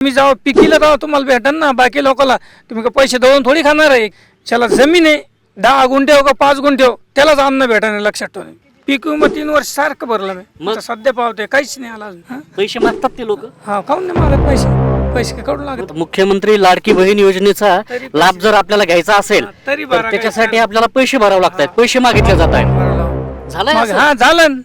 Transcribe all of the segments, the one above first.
तुम्ही जेव्हा पिकीला तेव्हा तुम्हाला भेटन ना बाकी लोकांना तुम्ही का पैसे देऊन थोडी खाणार आहे त्याला जमीन आहे दहा गुंठे हो का पाच गुंठे हो त्यालाच अन्न भेटणार लक्षात ठेवा पीक विमा तीन वर्ष सारखं भरलं मी मग? आता सध्या पावते काहीच नाही आला अजून. हा? पैसे मागतात ते लोक हा काऊन नाही मागत पैसे पैसे काय काढून लागत मुख्यमंत्री लाडकी बहीण योजनेचा तरी लाभ जर आपल्याला घ्यायचा असेल तरी त्याच्यासाठी आपल्याला पैसे भरावे लागतात पैसे मागितले जात आहेत. झालंय मग असं? हा झालं.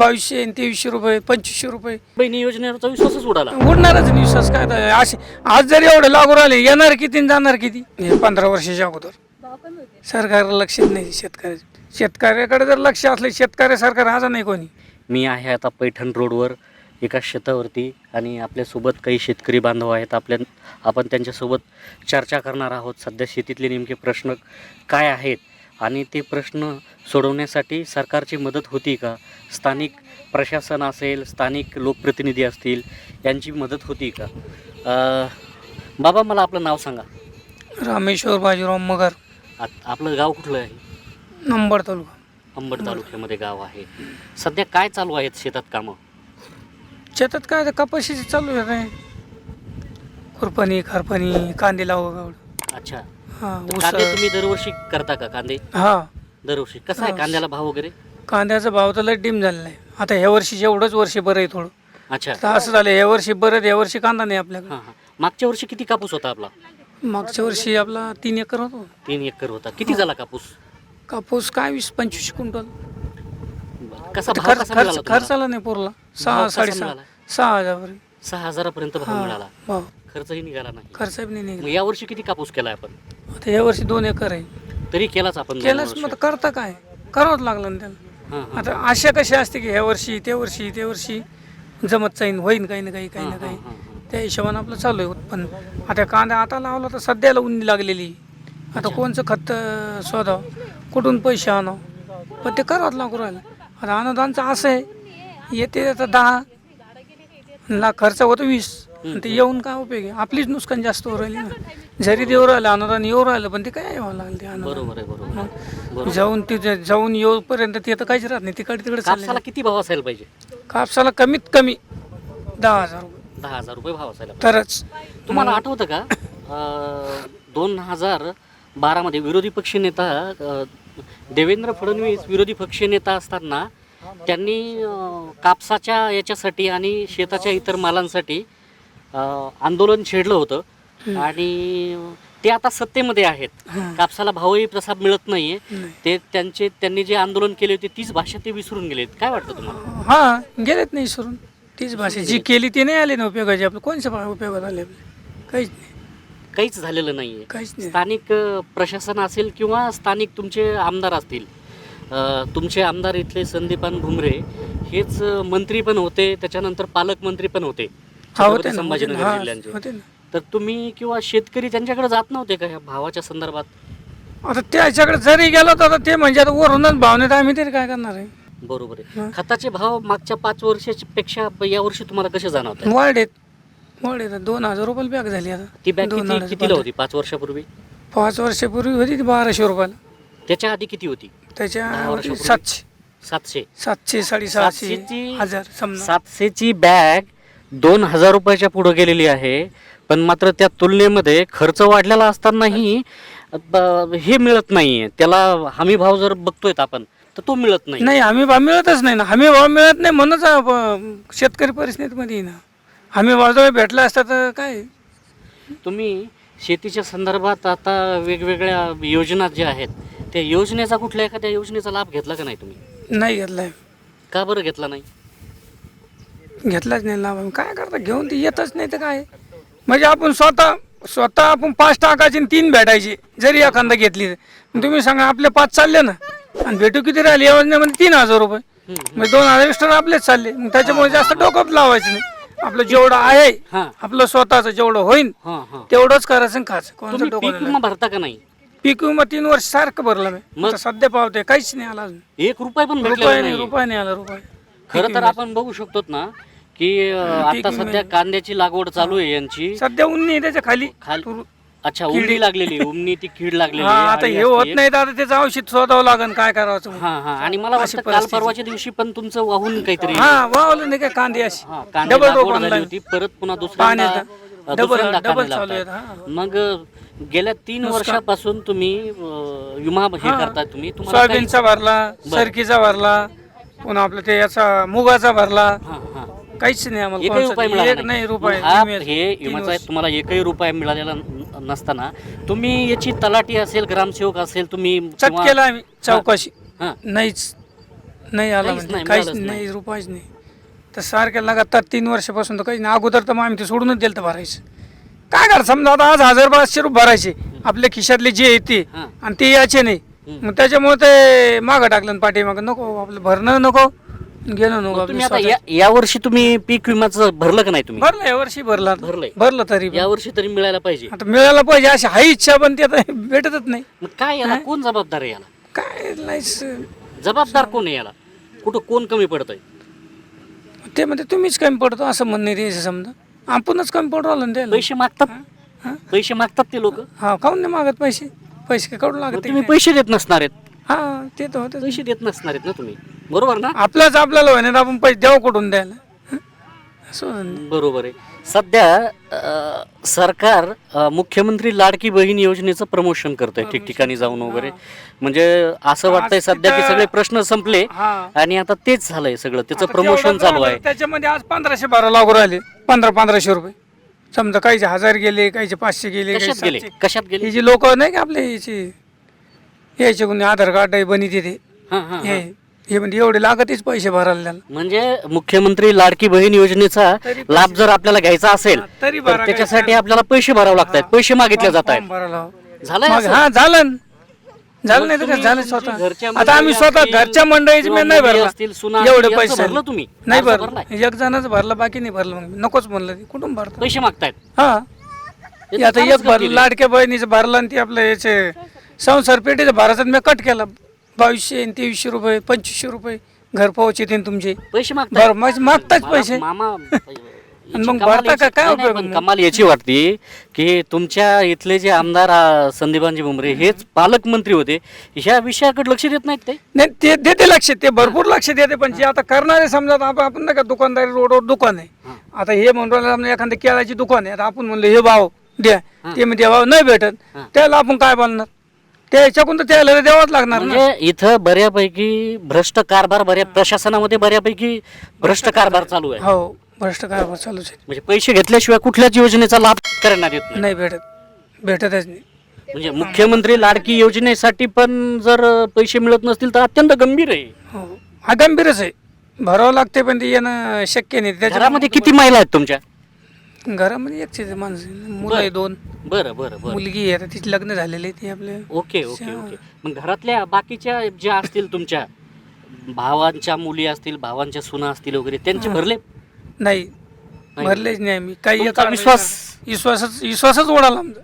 बावीसशे आणि तेवीसशे रुपये पंचवीसशे रुपये. बहिणी योजनेचा विश्वासच उडाला. उडणारच नाही विश्वास काय आता? असे आज जर एवढे लागू राहिले येणार किती आणि जाणार किती? हे पंधरा वर्षाच्या अगोदर. सरकारला लक्ष नाही शेतकऱ्या शेतकऱ्याकडे जर लक्ष असले शेतकऱ्यासारखं राजा नाही कोणी. मी आहे आता पैठण रोडवर एका शेतावरती आणि आपल्यासोबत काही शेतकरी बांधव आहेत. आपल्या आपण त्यांच्यासोबत चर्चा करणार आहोत. सध्या शेतीतले नेमके प्रश्न काय आहेत? आणि ते प्रश्न सोडवण्यासाठी सरकारची मदत होती का? स्थानिक प्रशासन असेल स्थानिक लोकप्रतिनिधी असतील यांची मदत होती का? अं, बाबा मला आपलं नाव सांगा. रामेश्वर बाजीराव मगर. आत- आपलं गाव कुठलं आहे? नंबर तालुका. अंबड तालुक्यामध्ये गाव आहे. सध्या काय चालू आहेत शेतात कामं? शेतात काय आता कपाशीचं चालू आहे काय खुरपणी खारपणी कांदे लावून अच्छा. हा कांदे तुम्ही दरवर्षी करता का कांदे? हा. दरवर्षी. कसा आहे हा. कांद्याला भाव वगैरे? कांद्याचा भाव तर लय डिम झालेला आहे. आता ह्या वर्षी एवढंच वर्ष बरं आहे थोडं. अच्छा. तर असं झालं ह्या वर्षी बरं ह्या वर्षी कांदा नाही आपल्याकडे. हां हां. मागच्या वर्षी किती कापूस होता आपला? मागच्या वर्षी आपला तीन एकर होतो. तीन एकर होता. किती झाला कापूस? कापूस काय वीस पंचवीस क्विंटल. कसा भाव खर्च कसा मिळाला खर्च तुम्हाला? खर्चाला नाही पुरला. भाव सहा कसा साडेसहा मिळाला? सहा हजारपर्यंत. सहा हजारापर्यंत भाव हा मिळाला. भाव. खर्चही निघाला नाही. खर्च बी नाही मग निघाला या वर्षी किती कापूस केलाय आपण? आता ह्या वर्षी दोन एकर आहे. तरी केलाच आपण दोन केलंच वर्ष. मग आता करता काय? करावंच लागलं ना त्याला हां, हां. आता आशा कशी असते की ह्या वर्षी त्या वर्षी त्या वर्षी जमत जाईन होईन काही ना काही काही ना काही. त्या हिशोबानं आपलं चालू आहे. उत्पन्न आता कांदा आता लावला तर सध्याला उन्नी लागलेली. आता कोणचं खत अं, शोधावं? कुठून पैसे आणावं? पण ते करावंच लागू राहिलं. आता अनुदानचं असं आहे येते आता दहा लाख खर्च होतो वीस. आणि ते येऊन काय उपयोग आहे? आपलीच नुकसान जास्त होऊ राहिली ना. जरी देऊ राहिलं अनुदान येऊ राहिलं पण ते काय यावं लागलं ते अनुदान बरोबर आहे बरोबर मग जाऊन तिथे जाऊन येऊपर्यंत ते तर काहीच राहत नाही. तिकडे तिकडे कापसाला चालले किती भाव असायला पाहिजे? कापसाला कमीत कमी दहा हजार रुपये. दहा हजार रुपये भाव असायला पाहिजे. तरच. तुम्हाला आठवतं का? दोन हजार बारामध्ये विरोधी पक्षनेता अ, देवेंद्र फडणवीस विरोधी पक्षनेता असताना त्यांनी अ, कापसाच्या याच्यासाठी आणि शेताच्या इतर मालांसाठी आंदोलन छेडलं होतं. आणि ते आता सत्तेमध्ये आहेत. कापसाला भावही तसा मिळत नाहीये. नाही. ते त्यांचे त्यांनी जे आंदोलन केले होते तीच भाषा ते विसरून गेलेत. काय वाटतं तुम्हाला? हा गेलेत नाही सोडून तीच भाषा जी केली ती नाही आली ना उपयोगाची. आपलं कोणत्या उपयोगात आले आपले? काहीच नाही. काहीच झालेलं नाहीये. काहीच नाही. स्थानिक प्रशासन असेल किंवा स्थानिक तुमचे आमदार असतील तुमचे आमदार इथले संदीपान भुमरे हेच मंत्री पण होते त्याच्यानंतर पालकमंत्री पण होते. हा होते छत्रपती ना होते संभाजीनगर ना. हा, जिल्ह्यांचे. होते ना. तर तुम्ही किंवा शेतकरी त्यांच्याकडे जात नव्हते का ह्या भावाच्या संदर्भात? आता त्याच्याकडे जरी गेलो तर आता ते म्हणजे आता वरूनच भावनेत आम्ही तरी काय करणार आहे? बरोबर आहे. हं. खताचे भाव मागच्या पाच वर्षाच्या पेक्षा या वर्षी तुम्हाला कसे जाणवत वाढेत वाढेत दोन हजार रुपयाला बॅग झाली आता. ती बॅग दोन किती कितीला होती? पाच वर्षापूर्वी? पाच वर्षापूर्वी होती ती बाराशे रुपयाला. त्याच्या आधी किती होती? त्याच्या दहा होती वर्षापूर्वी? सातशे. सातशे. सातशे साडेसहाशे सातशेची- हजार समजा. सातशेची बॅग दोन हजार रुपयाच्या पुढे गेलेली आहे. पण मात्र त्या तुलनेमध्ये खर्च वाढलेला असतानाही ब- हे मिळत नाहीये. त्याला हमी भाव जर बघतोय आपण तर तो मिळत नाही. नाही हमी भाव मिळतच नाही ना. हमी भाव मिळत नाही म्हणूनच आप- शेतकरी परिस्थितीमध्ये आहे ना. हमी भाव जर भेटला असता तर काय? तुम्ही शेतीच्या संदर्भात आता वेगवेगळ्या योजना ज्या आहेत त्या योजनेचा कुठल्या एखाद्या योजनेचा लाभ घेतला का नाही तुम्ही? नाही घेतलाय. का बरं घेतला नाही? घेतलाच नाही लाभ काय करता? घेऊन ते येतच नाही तर काय? म्हणजे आपण स्वतः स्वतः आपण पाच टाकायचे आणि तीन भेटायचे जरी एखादा घेतली. तर तुम्ही सांगा आपले पाच चालले ना. आणि भेटू किती राहिले? या योजनेमध्ये तीन हजार रुपये. म्हणजे दोन हजार एक्स्ट्रा आपलेच चालले. मग त्याच्यामुळे जास्त डोकं लावायचं नाही. आपलं जेवढं आहे आपलं स्वतःचं जेवढं होईन हां हां. तेवढंच करायचं आणि खायचं. कोणतं डोकं भरता का नाही? पीक विमा तीन वर्ष सारखं भरलं मी. मग? आता सध्या पावते काहीच नाही आला अजून. एक रुपये पण रुपये नाही नाही रुपये नाही आला रुपये. खरं तर आपण बघू शकतो ना की आता सध्या कांद्याची लागवड चालू आहे यांची सध्या उन्नी आहे त्याच्याखाली खाल अच्छा उमणी लागलेली उमणी ती कीड लागलेली हा आहे आता आणि हे होत असते. नाही तर आता त्याचं औषध शोधावं लागेल काय करावं हा हा आणि मला अशी वाटतं काल परिस्थिती. परवाच्या दिवशी पण तुमचं वाहून काहीतरी हा वावलं नाही काय कांदे अशी हा, कांदे डबल लागवड झाली. होती परत पुन्हा दुसऱ्यांदा पाण्याचा अ, डबल दुसऱ्यांदा डबल कांदे चालू आहेत लावताय. हा मग अ, गेल्या तीन. वर्षापासून तुम्ही अ, विमा हे हा. करताय तुम्ही तुम्हाला काही- सोयाबीनचा भरला सरकीचा भरला पुन्हा आपलं ते याचा मुगाचा भरला हा, हा. काहीच नाही आम्हाला एकही कोणचं- रुपये एक मिळाला नाही. रुपये हा विम्याचं. हे. तुम्हाला एकही रुपया मिळालेला न- नसताना तुम्ही याची तलाठी असेल ग्रामसेवक असेल तुम्ही चट किंवा- केला आम्ही चौकशी. हा. नाहीच. नाही आला काहीच म्हणजे नाही, काहीच मिळालंच नाही रुपयाच नाही. तर सारख्या लगातार तीन वर्षापासून तर काही नाही. अगोदर तर मग आम्ही ते सोडूनच दिलं तर भरायचं. काय कर समजा आता आज हजार बाराशे रुपये भरायचे. आपल्या खिशातले जे येते हा. आणि ते याचे नाही. हम्म. मग त्याच्यामुळे ते मागं टाकलं पाठी मागं नको आपलं भरणं नको. गेलं मग तुम्ही आता स्वतः. या वर्षी तुम्ही पीक विम्याचं भरलं का नाही तुम्ही? भरलं या वर्षी भरला. भरलंय. भरलं तरी पण. या वर्षी तरी मिळायला पाहिजे. आता मिळायला पाहिजे अशी हाही इच्छा पण ते आता भेटतच नाही. मग काय याला? कोण जबाबदार आहे याला? काय नाहीच जबाबदार कोण आहे याला? कुठं कोण कमी पडतंय? ते म्हणजे तुम्हीच कमी पडतो असं म्हणणे द्यायचं समजा. आपणच कमी पडू राहिलो ना त्याला. पैसे मागतात? हा? पैसे मागतात ते लोक? हा काऊन नाही मागत पैसे? पैसे काय काढून लागत तुम्ही पैसे देत नसणार आहेत. हा ते तर होतं पैसे देत नसणार आहेत ना तुम्ही? बरोबर ना? आपलाच आपल्याला होईना आपण पैसे द्यावं कुठून द्यायला? असं. बरोबर आहे. सध्या अ, सरकार अ, मुख्यमंत्री लाडकी बहीण योजनेचं प्रमोशन करतंय ठिकठिकाणी जाऊन वगैरे. म्हणजे असं वाटतंय सध्या की सगळे प्रश्न संपले हा. आणि आता तेच झालंय सगळं. त्याचं आता प्रमोशन चालू आहे. राहिलं. त्याच्यामध्ये आज पंधराशे बारा लागू राहिले. पंधरा पंधराशे रुपये. समजा काहीचे हजार गेले काहीचे पाचशे गेले काही कशात गेले? सातशे. कशात गेले? हे जे लोक नाही का आपले याचे यायचे कोणी आधार कार्ड आहे बनी तिथे. हा, हा, हा. हे. हे म्हणजे एवढे लागतच पैसे भरायला त्याला म्हणजे मुख्यमंत्री लाडकी बहीण योजनेचा तरी लाभ जर आपल्याला घ्यायचा असेल हा, तरी त्याच्यासाठी आपल्याला पैसे भरावे लागतात. पैसे मागितले जात फॉर्म भरायला झालंय मग असं? हा झालं न. झालं नाही तर काय? झालं तुमची स्वतः. आता आम्ही मंडळी स्वतः असतील, घरच्या मंडळीचे किंवा मी नाही मुली भरला. असतील, सुना एवढे असतील, पैसे. यांचं भरलं तुम्ही? नाही अर्ज भरलं. एक जणच भरला बाकी नाही भरलं. मग मी. नकोच म्हणलं ते. कुठून भरतो? पैसे मागतायत. हा. तर आता एक भरलं. लाडक्या बहिणीचं भरलं आणि ते आपलं याचे संसार पेटीचं भरायचं मी कट केला. बावीसशे आणि तेवीसशे रुपये पंचवीसशे रुपये घर पोहोच येते तुमचे. पैसे मागताय? बरं मग मागताच मला पैसे. मामा मग कमाल भरता का? याची- काय नाही, नाही, उपयोग पण मग? कमाल याची वाटते की तुमच्या इथले जे आमदार आ, संदीपानजी भुमरे हेच पालकमंत्री होते. ह्या विषयाकडे लक्ष देत नाहीत ते? नाही ते देते लक्ष ते भरपूर लक्ष देते पण जे आता करणारे समजा आता आपण आपण नाही का दुकानदारी रोडवर दुकान आहे. आता हे म्हणून राहिलं समजा एखाद्या केळाची दुकान आहे आता आपण म्हणलं हे भाव द्या. ते म्हणजे भाव नाही भेटत. त्याला आपण काय बोलणार? त्याच्याकडून तर त्याला द्यावाच लागणार ना. म्हणजे इथं बऱ्यापैकी भ्रष्ट कारभार बऱ्या प्रशासनामध्ये बऱ्यापैकी भ्रष्ट कारभार चालू आहे. हो भ्रष्ट कारभार चालूच आहे. म्हणजे पैसे घेतल्याशिवाय कुठल्याच योजनेचा लाभ करण्यात येत नाही. नाही भेटत. भेटतच नाही. म्हणजे मुख्यमंत्री लाडकी योजनेसाठी पण जर पैसे मिळत नसतील तर अत्यंत गंभीर आहे. हो हा गंभीरच आहे. भरावं लागते पण ते येणं शक्य नाही. त्याच्या घरामध्ये किती महिला आहेत तुमच्या? घरामध्ये एकच आहे माणसं. मुलं आहे दोन. बरं बरं बरं. मुलगी आहे आता तिचे लग्न झालेले आहे ते आपले ओके ओके ओके. मग घरातल्या बाकीच्या ज्या असतील तुमच्या भावांच्या मुली असतील भावांच्या सुना असतील वगैरे त्यांचे भरले? नाही. भरलेच नाही आम्ही. काही तुमचा एका- विश्वास- विश्वासच विश्वासच उडाला आमचा.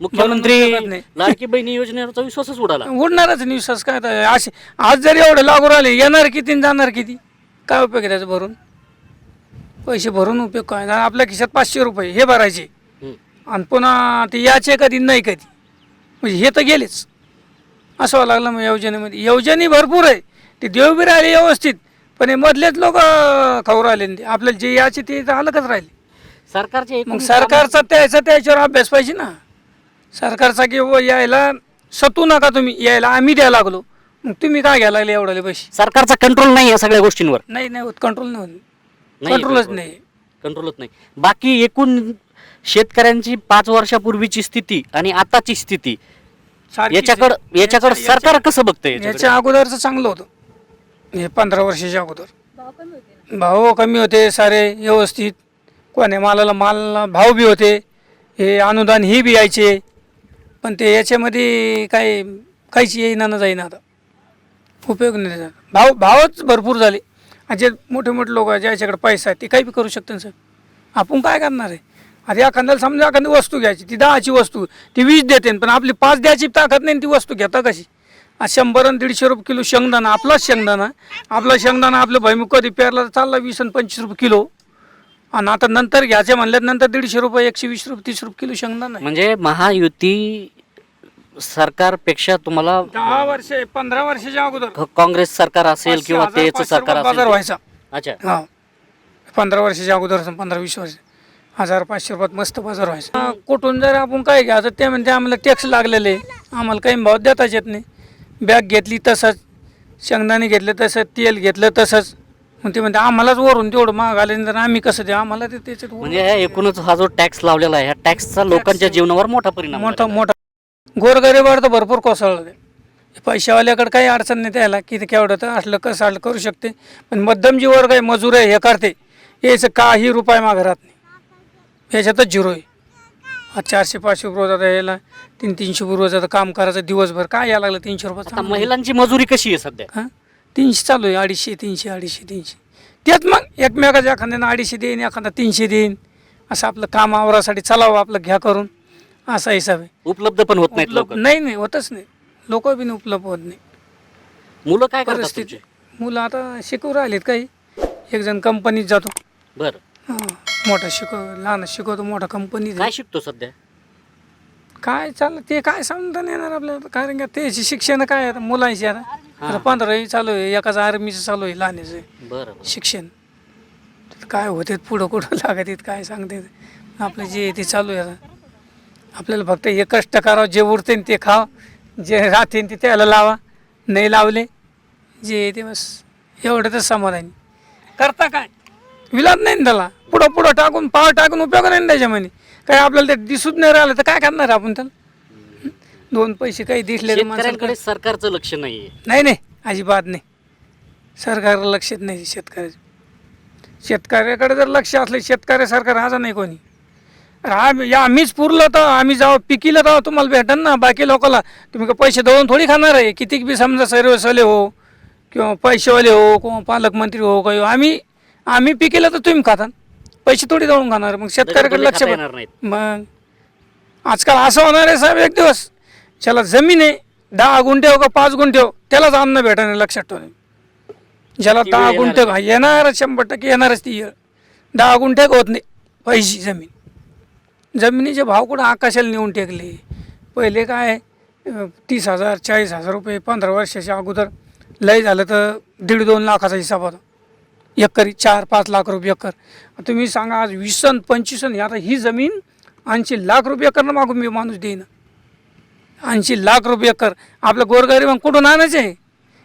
मुख्यमंत्री नाही. लाडकी बहिणी योजनेवरचा विश्वासच उडाला. उडणारच नाही विश्वास. काय आता असे आज जरी एवढे लागू राहिले येणार किती आणि जाणार किती? काय उपयोग आहे त्याचा भरून? पैसे भरून उपयोग काय? आणि आपल्या खिशात पाचशे रुपये हे भरायचे. हं. आणि पुन्हा ते याचे कधी नाही कधी. म्हणजे हे तर गेलेच. असं व्हायला लागलं मग योजनेमध्ये योजने भरपूर आहे. ते देव बी राहिले व्यवस्थित पण हे मधलेच लोक खाऊ राहिले न ते. आपल्याला जे याचे ते तर अलगच राहिले. सरकारचे एकूण मग सरकारचा त्याचा त्याच्यावर अभ्यास पाहिजे ना. सरकारचा की व यायला सतू नका तुम्ही. यायला आम्ही द्यायला लागलो. मग तुम्ही काय घ्यायला लागले एवढाले पैसे? सरकारचा कंट्रोल नाही या सगळ्या गोष्टींवर. नाही नाही होत. कंट्रोल नाही होत. नाही कंट्रोलच. नाही. कंट्रोलच नाही. बाकी एकूण शेतकऱ्यांची पाच वर्षापूर्वीची स्थिती आणि आताची स्थिती सारखीच याच्याकडं आहे. याच्याकडं याच्या- सरकार कसं बघतंय याच्याकडे? याच्या अगोदरचं चांगलं होतं. हे पंधरा वर्षाच्या अगोदर. भाव कमी होते सारे व्यवस्थित. कोण्या मालाला माल भाव बी होते. हे अनुदान ही बी यायचे. पण ते याच्यामध्ये काय काहीच येईना ना जाईना आता. उपयोग नाही त्याचा. भाव भावच भरपूर झाले. जे मोठे मोठे लोक आहे ज्याच्याकडे पैसा आहे ते काही बी करू शकतात सर. आपण काय करणार आहे? आता एखाद्याला समजा एखादी वस्तू घ्यायची ती दहाची वस्तू ती वीस देते पण आपली पाच द्यायची ताकद नाही ती वस्तू घेता कशी? शंभर आणि दीडशे रुपये किलो शेंगदाणा आपलाच शेंगदाणा. आपला शेंगदाणा आपलं भैमुख कधी पेरला तर चालला वीस आणि पंचवीस रुपये किलो. आणि आता नंतर घ्यायचे म्हणल्यात नंतर दीडशे रुपये एकशे वीस रुपये तीस रुपये किलो शेंगदाणा म्हणजे महायुती सरकारपेक्षा तुम्हाला दहा वर्षे पंधरा वर्षाच्या अगोदर. काँग्रेस सरकार असेल पाचशे किंवा हजार, तेच पाचशे सरकार रुपयात बाजार असेल व्हायचा. अच्छा. हा. पंधरा वर्षाच्या अगोदर पंधरा वीस वर्ष. हजार पाचशे रुपयात मस्त बाजार व्हायचा. हा, कुठून जर आपण काय घ्यायचं ते म्हणते आम्हाला टॅक्स लागलेले. आम्हाला काही भाव देताच येत नाही. बॅग घेतली तसंच शेंगदाणे घेतले तसंच तेल घेतलं तसंच. मग ते म्हणते आम्हालाच वरून तेवढं महाग आले तर आम्ही कसं द्या आम्हाला ते त्याच्यात वरून म्हणजे ह्या एकूणच हा जो टॅक्स लावलेला आहे ह्या टॅक्सचा लोकांच्या जीवनावर मोठा परिणाम मोठा झालेला आहे. मोठा गोरगरीबावर तर भरपूर कोसळलं ते. पैशावाल्याकडे काही अडचण नाही त्याला की ते केवढं तर असलं कसं असलं करू शकते. पण मध्यम जी वर्ग आहे मजूर आहे हे करते. याचं काही रुपये मागं राहत नाही. याच्यातच झिरो आहे. आज चारशे पाचशे रुपये रोज आता यायला तीन तीनशे रुपये रोज आता काम करायचं दिवसभर. काय यायला लागलं? तीनशे रुपये महिलांची मजुरी कशी आहे सध्या? हां? तीनशे चालू आहे. अडीचशे तीनशे अडीचशे तीनशे. त्यात मग एकमेकाच्या एखाद्यानं अडीचशे देईन एखादा तीनशे देईन. असं आपलं काम आवरासाठी चालावं आपलं घ्या करून. असा हिसाब आहे. उपलब्ध पण होत नाहीत उपलब्ध- लोक नाही नाही होतच नाही. लोक बी उपलब्ध होत नाही. मुलं काय करतात परिस्थिती तुमचे? मुलं आता शिकवू राहिलेत काही. एक जण कंपनीत जातो. बरं. हां मोठा शिकव लहान शिकवतो मोठा कंपनीत काय शिकतो सध्या? काय चाललं ते काय समजता नाही येणार आपल्याला? कारण का त्याची शिक्षण काय आता मुलांची आता? आता पंधरावी चालू आहे एकाचं आर्मीचं चालू आहे लहानचं. बरं बरं. शिक्षण. तर काय होते पुढं कुठं लागत आहेत काय सांगते आपलं जे आहे ते चालू आहे आता. आपल्याला फक्त हे कष्ट करावं जे उरते ते खाव. जे राहते ते त्याला लावा. नाही लावले जे ते बस. एवढंच समाधान करता काय? विलाद नाही त्याला. पुढं पुढं टाकून पाव टाकून उपयोग नाही त्याच्यामध्ये. काय आपल्याला ते दिसूच नाही राहिलं तर काय करणार आपण त्याला? दोन पैसे काही दिसले तर शेतकऱ्यांकडे सरकारचं लक्ष नाहीये. नाही नाही. अजिबात नाही. सरकारला लक्षात नाही शेतकऱ्याचं. शेतकऱ्याकडे जर लक्ष असलं शेतकऱ्यासारखं राजा नाही कोणी. आम्ही या आम्हीच पुरलं तर आम्ही जाऊ. पिकीला तर तुम्हाला भेटन ना बाकी लोकांना तुम्ही का पैसे देऊन थोडी खाणार आहे? कितीक बी समजा सर्वसले हो किंवा पैसेवाले हो किंवा पालकमंत्री हो काही हो. आम्ही आम्ही पिकीला तर तुम्ही खाता पैसे थोडी दळून खाणार. मग शेतकऱ्याकडे लक्ष येणार नाहीत. मग आजकाल असं होणार आहे साहेब एक दिवस. ज्याला जमीन आहे दहा गुंठे हो का पाच गुंठे हो त्यालाच अन्न भेटणार लक्षात ठेवा. ज्याला ती दहा गुंठे येणार येणार शंभर टक्के येणारच ती येळ दहा गुंठे होत नाही पैसे जमीन. जमिनीचे भाव कुठं आकाशाला नेऊन टेकले? पहिले काय तीस हजार चाळीस हजार रुपये पंधरा वर्षाच्या अगोदर लय झालं तर दीड दोन लाखाचा हिसाब होता. एकरी चार पाच लाख रुपये एकर. तुम्ही सांगा आज वीसन पंचवीसन आता ही जमीन ऐंशी लाख रुपये एकरनं मागून मी माणूस देईन. ऐंशी लाख रुपये एकर. आपलं गोरगरीब मग कुठून आणायचं आहे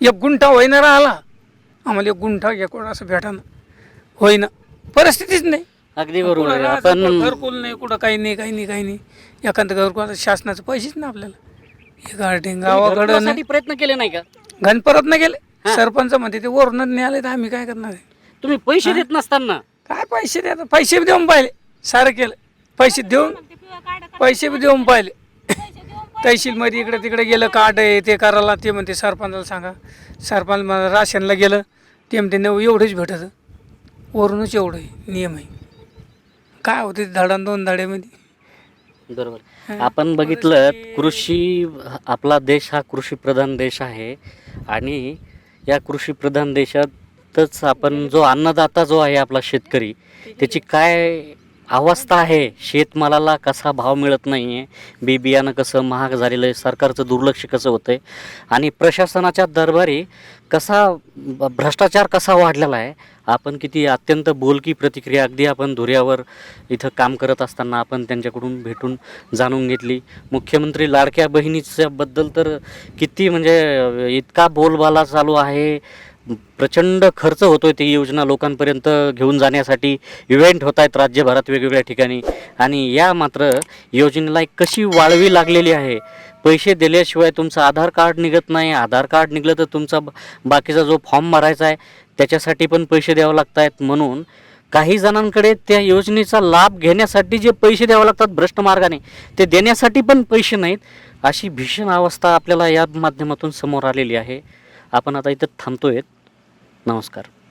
एक गुंठा होईना राहिला. आम्हाला एक गुंठा एक असं भेटानं. होईना. परिस्थितीच नाही. अगदी बरोबर आहे. आपण घरकुल नाही कुठं काही नाही काही नाही काही नाही. एखादं घरकुल आता शासनाचं पैसेच ना आपल्याला. हे गार्डन गावाकडं नाही. घरकुलासाठी प्रयत्न केले नाही का? घनपरत नाही गेले सरपंच म्हणते ते वरूनच नाही आले तर आम्ही काय करणार आहे? तुम्ही पैसे देत नसताना. काय पैसे द्या पैसे बी देऊन पाहिले. सारं केलं. पैसे देऊन पैसे बी देऊन पाहिले. तहसीलमध्ये इकडे तिकडे गेलं कार्ड आहे ते करायला ते म्हणते सरपंचाला सांगा. सरपंच मला राशनला गेलं ते म्हणते नव एवढंच भेटत. वरूनच एवढं आहे नियम आहे. काय होते धडान दोन धड्यामध्ये? बरोबर. आपण बघितलं कृषी आपला देश हा कृषी प्रधान देश आहे आणि या कृषी प्रधान देशातच आपण जो अन्नदाता जो आहे आपला शेतकरी त्याची काय अवस्था आहे. शेतमालाला कसा भाव मिळत नाही आहे बी बियाणं कसं महाग झालेलं आहे. सरकारचं दुर्लक्ष कसं होतं आहे आणि प्रशासनाच्या दरबारी कसा भ्रष्टाचार कसा वाढलेला आहे. आपण किती अत्यंत बोलकी प्रतिक्रिया अगदी आपण धुऱ्यावर इथं काम करत असताना आपण त्यांच्याकडून भेटून जाणून घेतली. मुख्यमंत्री लाडक्या बहिणीच्याबद्दल तर किती म्हणजे इतका बोलबाला चालू आहे. प्रचंड खर्च होतोय ती योजना लोकांपर्यंत घेऊन जाण्यासाठी इव्हेंट होत आहेत राज्यभरात वेगवेगळ्या ठिकाणी. आणि या मात्र योजनेला एक कशी वाळवी लागलेली आहे? पैसे दिल्याशिवाय तुमचं आधार कार्ड निघत नाही. आधार कार्ड निघलं तर तुमचा बाकीचा जो फॉर्म भरायचा आहे त्याच्यासाठी पण पैसे द्यावे लागत आहेत म्हणून काही जणांकडे त्या योजनेचा लाभ घेण्यासाठी जे पैसे द्यावे लागतात भ्रष्ट मार्गाने ते देण्यासाठी पण पैसे नाहीत अशी भीषण अवस्था आपल्याला या माध्यमातून समोर आलेली आहे. आपण आता इथं थांबतोय नमस्कार.